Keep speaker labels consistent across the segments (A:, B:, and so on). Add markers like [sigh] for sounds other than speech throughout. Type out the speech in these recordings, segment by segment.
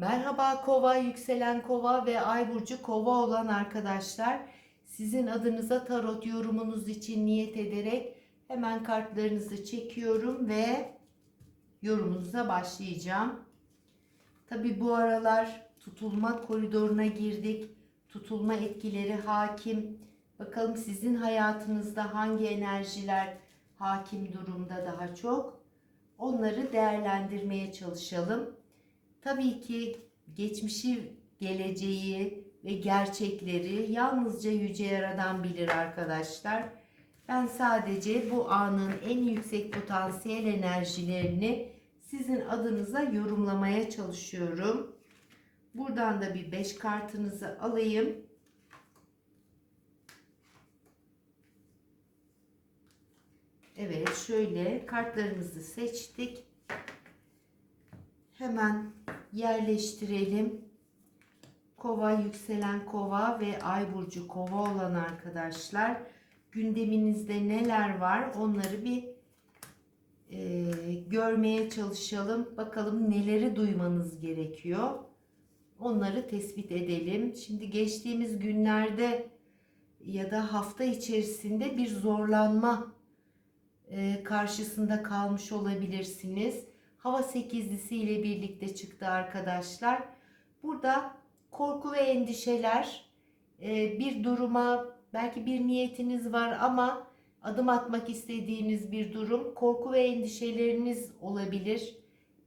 A: Merhaba kova, yükselen kova ve ay burcu kova olan arkadaşlar. Sizin adınıza tarot yorumunuz için niyet ederek hemen kartlarınızı çekiyorum ve yorumunuza başlayacağım. Tabi bu aralar tutulma koridoruna girdik. Tutulma etkileri hakim. Bakalım sizin hayatınızda hangi enerjiler hakim durumda daha çok. Onları değerlendirmeye çalışalım. Tabii ki geçmişi, geleceği ve gerçekleri yalnızca Yüce Yaradan bilir arkadaşlar. Ben sadece bu anın en yüksek potansiyel enerjilerini sizin adınıza yorumlamaya çalışıyorum. Buradan da bir 5 kartınızı alayım. Evet şöyle kartlarımızı seçtik. Hemen yerleştirelim. Kova, yükselen kova ve ay burcu kova olan arkadaşlar gündeminizde neler var onları bir e, görmeye çalışalım. Bakalım neleri duymanız gerekiyor. Onları tespit edelim. Şimdi geçtiğimiz günlerde ya da hafta içerisinde bir zorlanma e, karşısında kalmış olabilirsiniz. Hava sekizlisi ile birlikte çıktı arkadaşlar. Burada korku ve endişeler e, bir duruma belki bir niyetiniz var ama adım atmak istediğiniz bir durum. Korku ve endişeleriniz olabilir.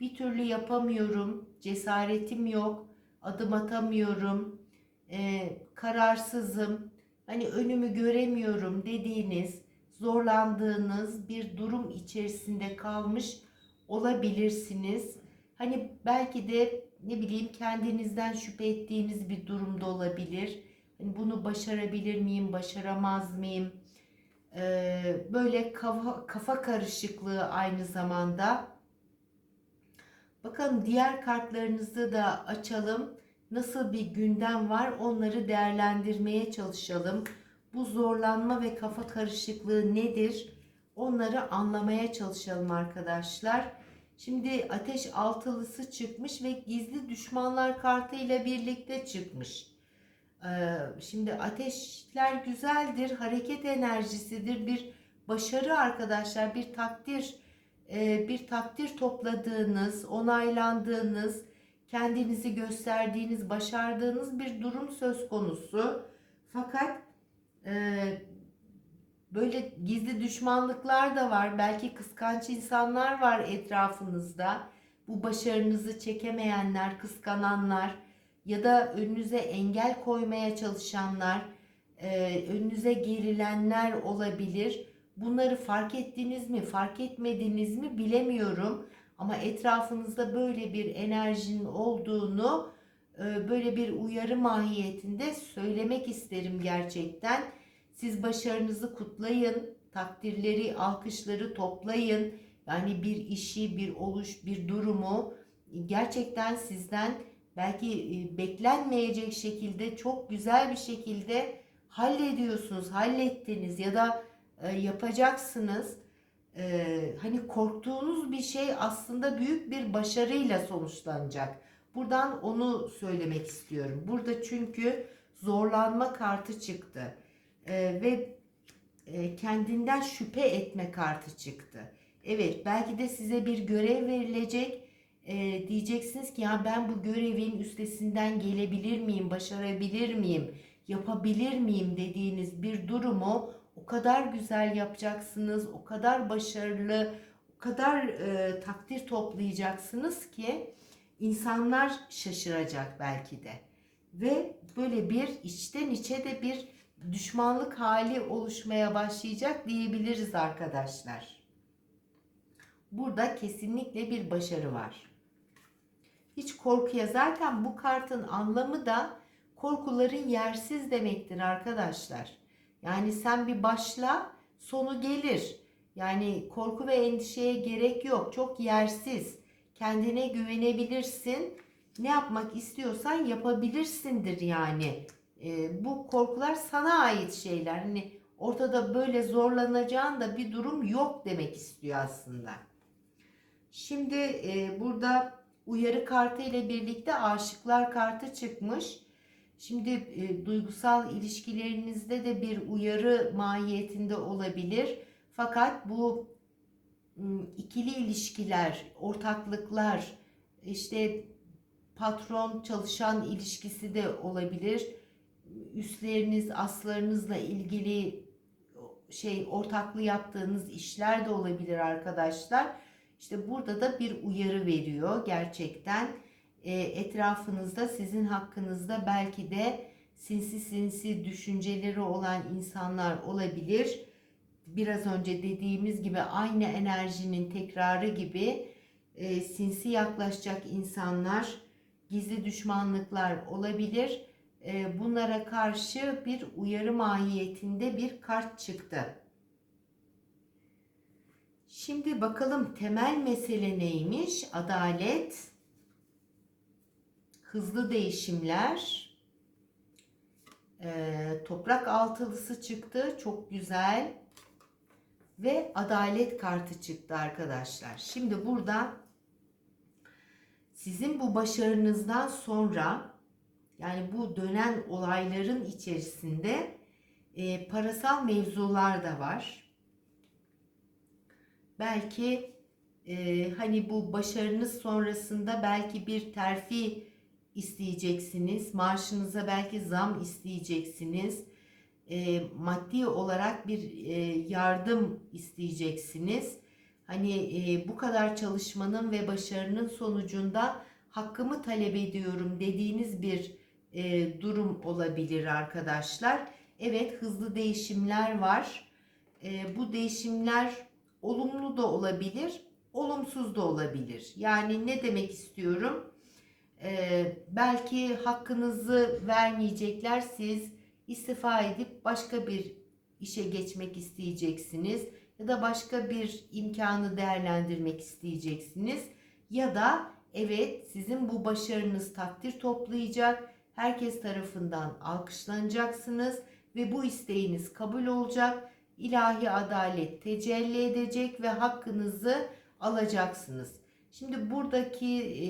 A: Bir türlü yapamıyorum, cesaretim yok, adım atamıyorum, e, kararsızım, hani önümü göremiyorum dediğiniz, zorlandığınız bir durum içerisinde kalmış olabilirsiniz. Hani belki de ne bileyim kendinizden şüphe ettiğiniz bir durumda olabilir. Hani bunu başarabilir miyim, başaramaz mıyım? Ee, böyle kafa, kafa karışıklığı aynı zamanda. Bakalım diğer kartlarınızı da açalım. Nasıl bir gündem var onları değerlendirmeye çalışalım. Bu zorlanma ve kafa karışıklığı nedir? Onları anlamaya çalışalım arkadaşlar. Şimdi ateş altılısı çıkmış ve gizli düşmanlar kartı ile birlikte çıkmış. Ee, şimdi ateşler güzeldir, hareket enerjisidir, bir başarı arkadaşlar, bir takdir, e, bir takdir topladığınız, onaylandığınız, kendinizi gösterdiğiniz, başardığınız bir durum söz konusu. Fakat e, böyle gizli düşmanlıklar da var. Belki kıskanç insanlar var etrafınızda. Bu başarınızı çekemeyenler, kıskananlar ya da önünüze engel koymaya çalışanlar, e, önünüze gerilenler olabilir. Bunları fark ettiniz mi, fark etmediniz mi bilemiyorum. Ama etrafınızda böyle bir enerjinin olduğunu e, böyle bir uyarı mahiyetinde söylemek isterim gerçekten. Siz başarınızı kutlayın, takdirleri, alkışları toplayın. Yani bir işi, bir oluş, bir durumu gerçekten sizden belki e, beklenmeyecek şekilde çok güzel bir şekilde hallediyorsunuz, hallettiniz ya da e, yapacaksınız. E, hani korktuğunuz bir şey aslında büyük bir başarıyla sonuçlanacak. Buradan onu söylemek istiyorum. Burada çünkü zorlanma kartı çıktı e, ve e, kendinden şüphe etme kartı çıktı. Evet belki de size bir görev verilecek. E, diyeceksiniz ki ya ben bu görevin üstesinden gelebilir miyim, başarabilir miyim, yapabilir miyim dediğiniz bir durumu o kadar güzel yapacaksınız, o kadar başarılı, o kadar e, takdir toplayacaksınız ki insanlar şaşıracak belki de. Ve böyle bir içten içe de bir düşmanlık hali oluşmaya başlayacak diyebiliriz arkadaşlar. Burada kesinlikle bir başarı var. Hiç korkuya zaten bu kartın anlamı da korkuların yersiz demektir arkadaşlar. Yani sen bir başla sonu gelir. Yani korku ve endişeye gerek yok. Çok yersiz. Kendine güvenebilirsin. Ne yapmak istiyorsan yapabilirsindir yani. E, bu korkular sana ait şeyler. Hani ortada böyle zorlanacağın da bir durum yok demek istiyor aslında. Şimdi e, burada uyarı kartı ile birlikte aşıklar kartı çıkmış. Şimdi e, duygusal ilişkilerinizde de bir uyarı mahiyetinde olabilir. Fakat bu ikili ilişkiler, ortaklıklar, işte patron çalışan ilişkisi de olabilir. Üstleriniz, aslarınızla ilgili şey ortaklı yaptığınız işler de olabilir arkadaşlar. İşte burada da bir uyarı veriyor gerçekten. E, etrafınızda sizin hakkınızda belki de sinsi sinsi düşünceleri olan insanlar olabilir. Biraz önce dediğimiz gibi aynı enerjinin tekrarı gibi e, sinsi yaklaşacak insanlar, gizli düşmanlıklar olabilir. E, bunlara karşı bir uyarı mahiyetinde bir kart çıktı. Şimdi bakalım temel mesele neymiş? Adalet, hızlı değişimler, e, toprak altılısı çıktı. Çok güzel. Ve adalet kartı çıktı arkadaşlar. Şimdi burada sizin bu başarınızdan sonra yani bu dönen olayların içerisinde e, parasal mevzular da var. Belki e, hani bu başarınız sonrasında belki bir terfi isteyeceksiniz. Maaşınıza belki zam isteyeceksiniz. E, maddi olarak bir e, yardım isteyeceksiniz. Hani e, bu kadar çalışmanın ve başarının sonucunda hakkımı talep ediyorum dediğiniz bir e, durum olabilir arkadaşlar. Evet hızlı değişimler var. E, bu değişimler olumlu da olabilir, olumsuz da olabilir. Yani ne demek istiyorum? E, belki hakkınızı vermeyecekler. Siz istifa edip başka bir işe geçmek isteyeceksiniz ya da başka bir imkanı değerlendirmek isteyeceksiniz ya da evet sizin bu başarınız takdir toplayacak herkes tarafından alkışlanacaksınız ve bu isteğiniz kabul olacak. İlahi adalet tecelli edecek ve hakkınızı alacaksınız. Şimdi buradaki e,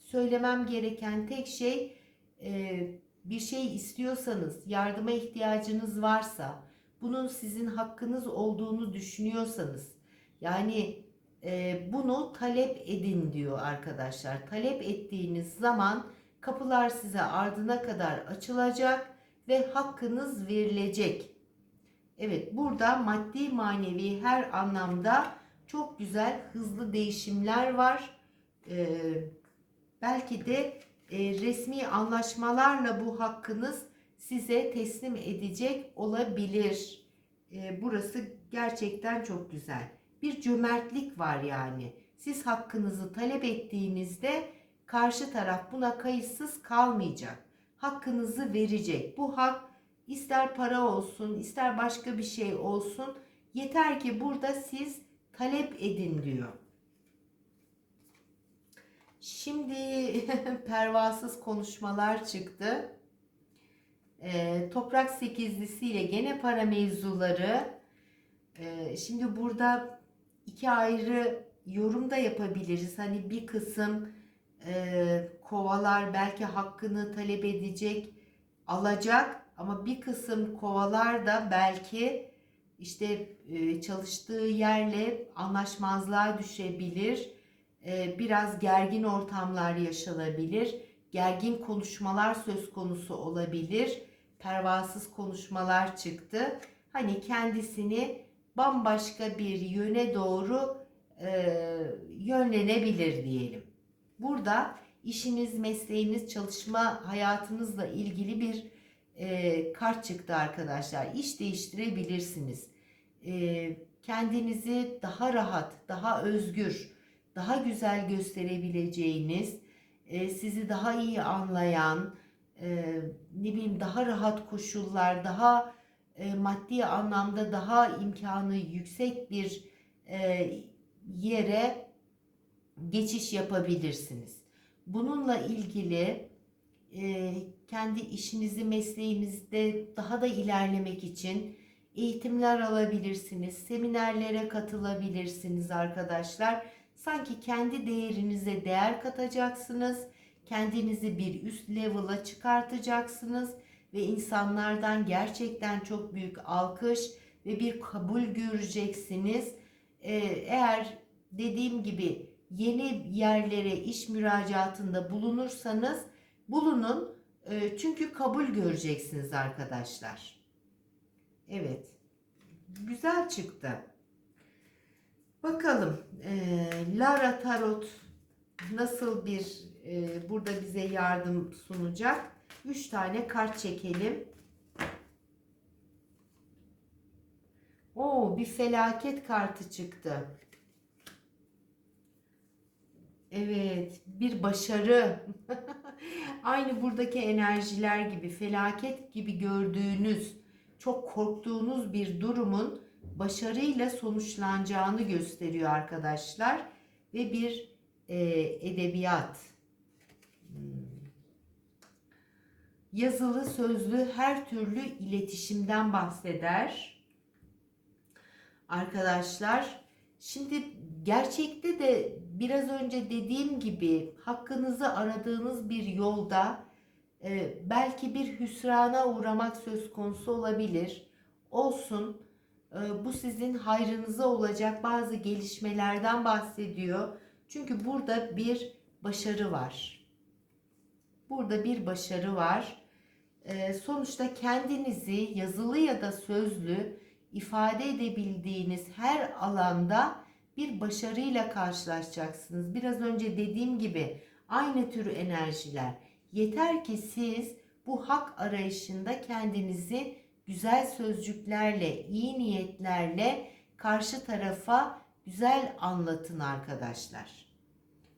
A: söylemem gereken tek şey e, bir şey istiyorsanız, yardıma ihtiyacınız varsa, bunun sizin hakkınız olduğunu düşünüyorsanız, yani e, bunu talep edin diyor arkadaşlar. Talep ettiğiniz zaman Kapılar size ardına kadar açılacak ve hakkınız verilecek. Evet burada maddi manevi her anlamda çok güzel hızlı değişimler var. Ee, belki de e, resmi anlaşmalarla bu hakkınız size teslim edecek olabilir. Ee, burası gerçekten çok güzel. Bir cömertlik var yani. Siz hakkınızı talep ettiğinizde karşı taraf buna kayıtsız kalmayacak. Hakkınızı verecek. Bu hak ister para olsun, ister başka bir şey olsun. Yeter ki burada siz talep edin diyor. Şimdi [laughs] pervasız konuşmalar çıktı. Ee, toprak sekizlisiyle gene para mevzuları. Ee, şimdi burada iki ayrı yorum da yapabiliriz. Hani bir kısım e, kovalar belki hakkını talep edecek, alacak ama bir kısım kovalar da belki işte e, çalıştığı yerle anlaşmazlığa düşebilir. E, biraz gergin ortamlar yaşanabilir. Gergin konuşmalar söz konusu olabilir. Pervasız konuşmalar çıktı. Hani kendisini bambaşka bir yöne doğru e, yönlenebilir diyelim. Burada işiniz, mesleğiniz, çalışma hayatınızla ilgili bir e, kart çıktı arkadaşlar. İş değiştirebilirsiniz. E, kendinizi daha rahat, daha özgür, daha güzel gösterebileceğiniz, e, sizi daha iyi anlayan, e, ne bileyim daha rahat koşullar, daha e, maddi anlamda daha imkanı yüksek bir e, yere geçiş yapabilirsiniz. Bununla ilgili e, kendi işinizi, mesleğinizde daha da ilerlemek için eğitimler alabilirsiniz, seminerlere katılabilirsiniz arkadaşlar. Sanki kendi değerinize değer katacaksınız. Kendinizi bir üst level'a çıkartacaksınız ve insanlardan gerçekten çok büyük alkış ve bir kabul göreceksiniz. Ee, eğer dediğim gibi yeni yerlere iş müracaatında bulunursanız bulunun. Ee, çünkü kabul göreceksiniz arkadaşlar. Evet. Güzel çıktı. Bakalım e, Lara Tarot nasıl bir e, burada bize yardım sunacak? 3 tane kart çekelim. Oo bir felaket kartı çıktı. Evet, bir başarı. [laughs] Aynı buradaki enerjiler gibi felaket gibi gördüğünüz, çok korktuğunuz bir durumun başarıyla sonuçlanacağını gösteriyor arkadaşlar ve bir e, edebiyat. Hmm. Yazılı, sözlü her türlü iletişimden bahseder. Arkadaşlar, şimdi gerçekte de biraz önce dediğim gibi hakkınızı aradığınız bir yolda e, belki bir hüsrana uğramak söz konusu olabilir. Olsun. E, bu sizin hayrınıza olacak bazı gelişmelerden bahsediyor. Çünkü burada bir başarı var. Burada bir başarı var. E, sonuçta kendinizi yazılı ya da sözlü ifade edebildiğiniz her alanda bir başarıyla karşılaşacaksınız. Biraz önce dediğim gibi aynı tür enerjiler. Yeter ki siz bu hak arayışında kendinizi güzel sözcüklerle, iyi niyetlerle karşı tarafa güzel anlatın arkadaşlar.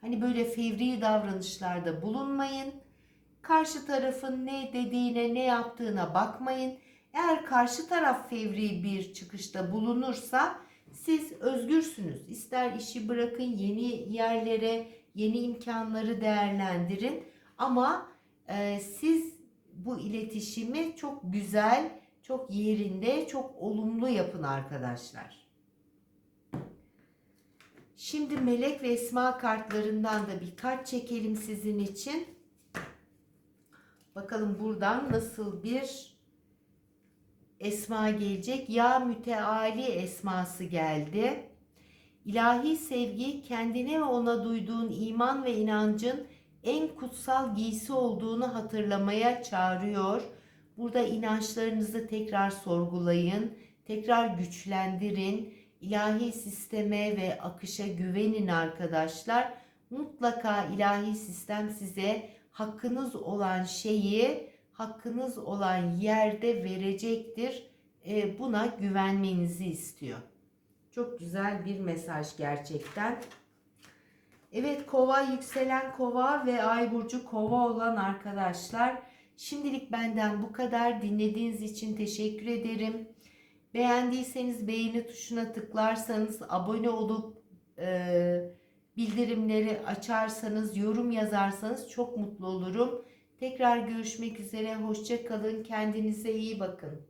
A: Hani böyle fevri davranışlarda bulunmayın. Karşı tarafın ne dediğine, ne yaptığına bakmayın. Eğer karşı taraf fevri bir çıkışta bulunursa siz özgürsünüz. İster işi bırakın, yeni yerlere, yeni imkanları değerlendirin. Ama e, siz bu iletişimi çok güzel, çok yerinde, çok olumlu yapın arkadaşlar. Şimdi melek ve esma kartlarından da bir kart çekelim sizin için. Bakalım buradan nasıl bir esma gelecek. Ya müteali esması geldi. İlahi sevgi kendine ve ona duyduğun iman ve inancın en kutsal giysi olduğunu hatırlamaya çağırıyor. Burada inançlarınızı tekrar sorgulayın, tekrar güçlendirin. İlahi sisteme ve akışa güvenin arkadaşlar. Mutlaka ilahi sistem size hakkınız olan şeyi hakkınız olan yerde verecektir. E, buna güvenmenizi istiyor. Çok güzel bir mesaj gerçekten. Evet kova yükselen kova ve ay burcu kova olan arkadaşlar. Şimdilik benden bu kadar. Dinlediğiniz için teşekkür ederim. Beğendiyseniz beğeni tuşuna tıklarsanız, abone olup e, bildirimleri açarsanız, yorum yazarsanız çok mutlu olurum. Tekrar görüşmek üzere. Hoşça kalın. Kendinize iyi bakın.